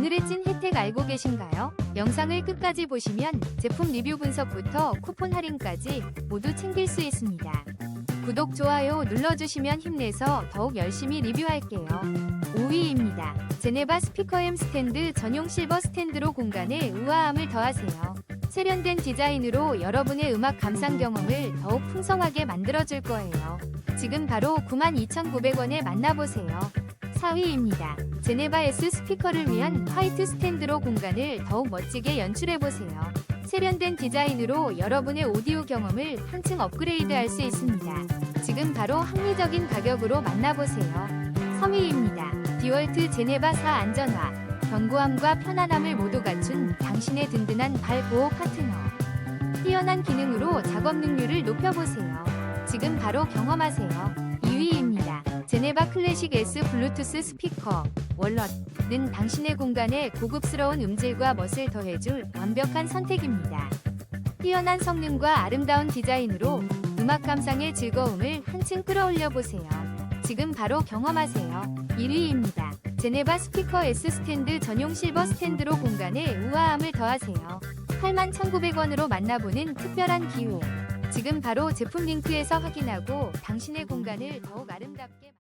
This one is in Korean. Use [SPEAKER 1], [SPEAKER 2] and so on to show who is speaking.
[SPEAKER 1] 오늘의 찐 혜택 알고 계신가요? 영상을 끝까지 보시면 제품 리뷰 분석부터 쿠폰 할인까지 모두 챙길 수 있습니다. 구독, 좋아요 눌러주시면 힘내서 더욱 열심히 리뷰할게요. 5위입니다. 제네바 스피커엠 스탠드 전용 실버 스탠드로 공간에 우아함을 더하세요. 세련된 디자인으로 여러분의 음악 감상 경험을 더욱 풍성하게 만들어줄 거예요. 지금 바로 92,900원에 만나보세요. 4위입니다. 제네바 S 스피커를 위한 화이트 스탠드로 공간을 더욱 멋지게 연출해보세요. 세련된 디자인으로 여러분의 오디오 경험을 한층 업그레이드 할 수 있습니다. 지금 바로 합리적인 가격으로 만나보세요. 3위입니다. 디월트 제네바 4 안전화. 견고함과 편안함을 모두 갖춘 당신의 든든한 발 보호 파트너. 뛰어난 기능으로 작업 능률을 높여보세요. 지금 바로 경험하세요. 2위입니다. 제네바 클래식 S 블루투스 스피커 월넛은 당신의 공간에 고급스러운 음질과 멋을 더해줄 완벽한 선택입니다. 뛰어난 성능과 아름다운 디자인으로 음악 감상의 즐거움을 한층 끌어올려 보세요. 지금 바로 경험하세요. 1위입니다. 제네바 스피커 S 스탠드 전용 실버 스탠드로 공간에 우아함을 더하세요. 81,900원으로 만나보는 특별한 기회. 지금 바로 제품 링크에서 확인하고 당신의 공간을 더욱 아름답게